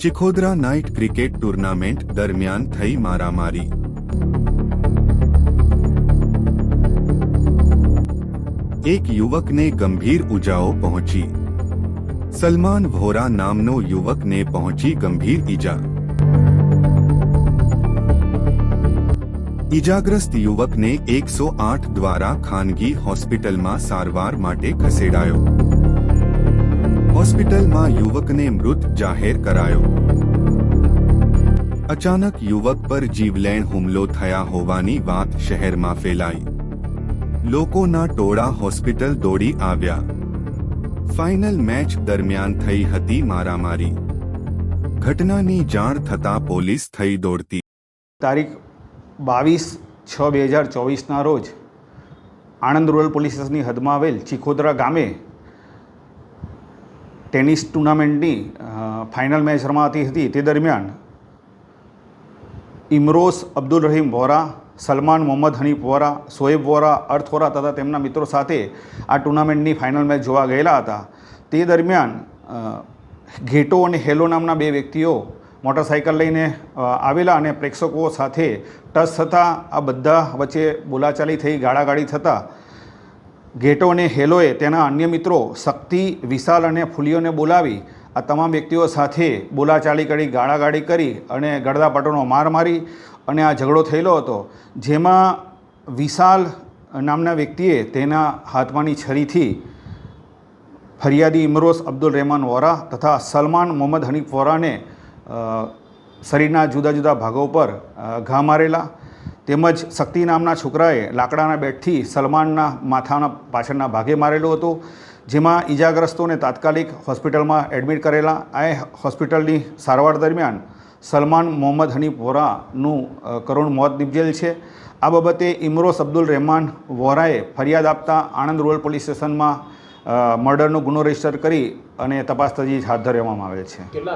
Chikhodra night cricket tournament દરમિયાન થઈ મારામારી એક યુવકને ગંભીર ઉજાઓ પહોંચી સલમાન વોરા નામનો યુવકને પહોંચી ગંભીર ઈજા ઈજાગ્રસ્ત યુવકને એકસો આઠ દ્વારા ખાનગી હોસ્પિટલમાં સારવાર માટે ખસેડાયો હોસ્પિટલમાં યુવકને મૃત જાહેર કરાયો. અચાનક યુવક પર જીવલેણ હુમલો થયા હોવાની વાત શહેરમાં ફેલાઈ. લોકોના ટોળા હોસ્પિટલ દોડી આવ્યા. ફાઇનલ મેચ દરમિયાન થઈ હતી મારામારી. ઘટનાની જાણ થતાં પોલીસ થઈ દોડતી. તારીખ બાવીસ છ બે હજાર ચોવીસના રોજ આણંદ રૂરલ પોલીસ સ્ટેશનની હદમાં આવેલ ચિખોદરા ગામે ટેનિસ ટુર્નામેન્ટની ફાઇનલ મેચ રમાતી હતી તે દરમિયાન ઇમરોઝ, અબ્દુલ રહીમ વોરા, સલમાન મોહમ્મદ હનીફ વોરા સોએબ વોરા, અર્થ વોરા તથા તેમના મિત્રો સાથે આ ટુર્નામેન્ટની ફાઇનલ મેચ જોવા ગયેલા હતા. તે દરમિયાન ઘેટો અને હેલો નામના બે વ્યક્તિઓ મોટરસાઇકલ લઈને આવેલા અને પ્રેક્ષકો સાથે ટચ થતાં આ બધા વચ્ચે બોલાચાલી થઈ, ગાળાગાળી થતાં ગેટો અને હેલોએ તેના અન્ય મિત્રો શક્તિ, વિશાલ અને ફૂલીઓને બોલાવી આ તમામ વ્યક્તિઓ સાથે બોલાચાલી કરી, ગાળાગાળી કરી અને ગળદાપટોનો માર મારી અને આ ઝઘડો થયેલો હતો. જેમાં વિશાલ નામના વ્યક્તિએ તેના હાથમાંની છરીથી ફરિયાદી ઇમરોસ અબ્દુલ રહેમાન વોરા તથા સલમાન મોહમ્મદ હનીફ વોરાને શરીરના જુદા જુદા ભાગો પર ઘા મારેલા તેમજ શક્તિ નામના છોકરાએ લાકડાના બેટથી સલમાનના માથાના પાછળના ભાગે મારેલો હતો, જેમાં ઈજાગ્રસ્તોને તાત્કાલિક હોસ્પિટલમાં એડમિટ કરેલા. આ હોસ્પિટલની સારવાર દરમિયાન સલમાન મોહમ્મદ હનીફ વોરાનું કરુણ મોત નિપજેલ છે. આ બાબતે ઇમરોસ અબ્દુલ રહેમાન વોરાએ ફરિયાદ આપતા આણંદ રૂરલ પોલીસ સ્ટેશનમાં મર્ડરનો ગુનો રજિસ્ટર કરી અને તપાસ તજવીજ હાથ ધરવામાં આવેલ છે.